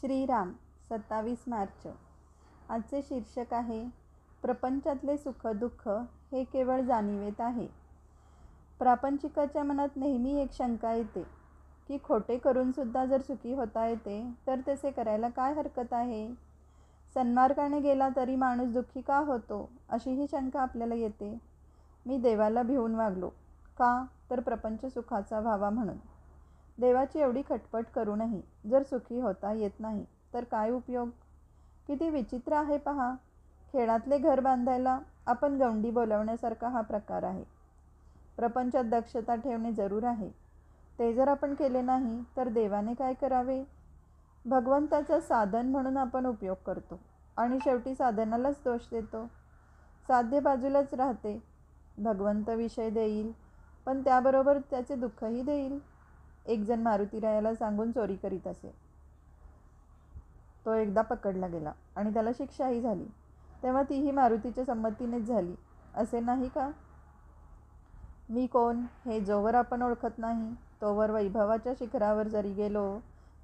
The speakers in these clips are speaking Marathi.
श्रीराम सत्तावीस मार्च. आजचे शीर्षक आहे प्रपंचातले सुख दुःख हे केवळ जाणीवेत आहे. प्रापंचिकाच्या मनात नेहमी एक शंका येते की खोटे करूनसुद्धा जर सुखी होता येते तर तसे करायला काय हरकत आहे? सन्मार्गाने गेला तरी माणूस दुःखी का होतो अशी ही शंका आपल्याला येते. मी देवाला भिवून वागलो. का? तर प्रपंच सुखाचा व्हावा म्हणून. देवाची एवढी खटपट करूनही जर सुखी होता येत नाही तर काय उपयोग? किती विचित्र आहे पहा. खेळातले घर बांधायला आपण गवंडी बोलवण्यासारखा हा प्रकार आहे. प्रपंचात दक्षता ठेवणे जरूर आहे. ते जर आपण केले नाही तर देवाने काय करावे? भगवंताचं साधन म्हणून आपण उपयोग करतो आणि शेवटी साधनालाच दोष देतो. साध्य बाजूलाच राहते. भगवंत विषय देईल पण त्याबरोबर त्याचे दुःखही देईल. एकजण मारुतीरायाला सांगून चोरी करीत असे. तो एकदा पकडला गेला आणि त्याला शिक्षाही झाली. तेव्हा तीही मारुतीच्या संमतीनेच झाली. असे नाही का? मी कोण? हे जोवर आपण ओळखत नाही. तोवर वैभवाच्या शिखरावर जरी गेलो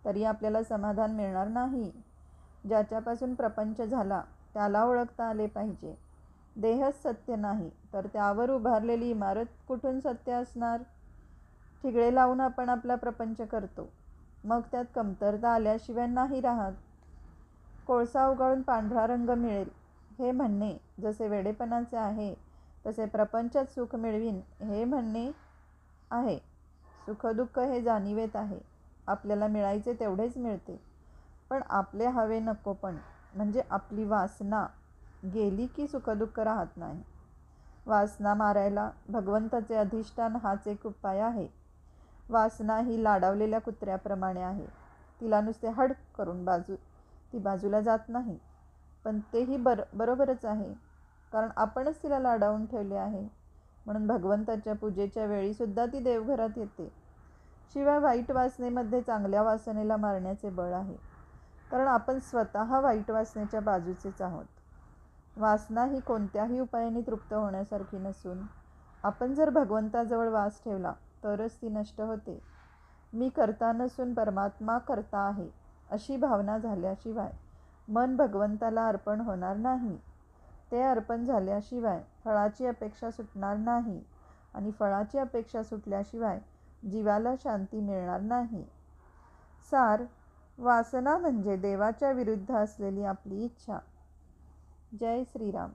तरी आपल्याला समाधान मिळणार नाही. ज्याच्यापासून प्रपंच झाला त्याला ओळखता आले पाहिजे. देहच सत्य नाही तर त्यावर उभारलेली इमारत कुठून सत्य असणार? ठिगळे लावून आपण आपला प्रपंच करतो. मग त्यात कमतरता आल्याशिवाय नाही राहत. कोळसा उगाळून पांढरा रंग मिळेल. हे म्हणणे जसे वेडेपणाचे आहे तसे प्रपंचात सुख मिळवीन हे म्हणणे आहे. सुखदुःख हे जाणीवेत आहे. आपल्याला मिळायचे तेवढेच मिळते. पण आपले हवे नको पण. म्हणजे आपली वासना गेली की सुखदुःख राहत नाही. वासना मारायला भगवंताचे अधिष्ठान हाच एक उपाय आहे. वासना ही लाडावलेल्या कुत्र्याप्रमाणे आहे. तिला नुसते हड करून बाजू ती बाजूला जात नाही. पण तेही बर बरोबरच आहे. कारण आपणच तिला लाडावून ठेवले आहे. म्हणून भगवंताच्या पूजेच्या वेळीसुद्धा ती देवघरात येते. शिवाय वाईट वासनेमध्ये चांगल्या वासनेला मारण्याचे बळ आहे. कारण आपण स्वतः वाईट वासनेच्या बाजूचेच आहोत. वासना ही कोणत्याही उपायाने तृप्त होण्यासारखी नसून आपण जर भगवंताजवळ वास ठेवला तरच ती नष्ट होते. मी करता नसून परमात्मा करता आहे अशी भावना झाल्याशिवाय मन भगवंताला अर्पण होणार नाही. ते अर्पण झाल्याशिवाय फळाची अपेक्षा सुटणार नाही आणि फळाची अपेक्षा सुटल्याशिवाय जीवाला शांती मिळणार नाही. सार वासना म्हणजे देवाच्या विरुद्ध असलेली आपली इच्छा. जय श्रीराम.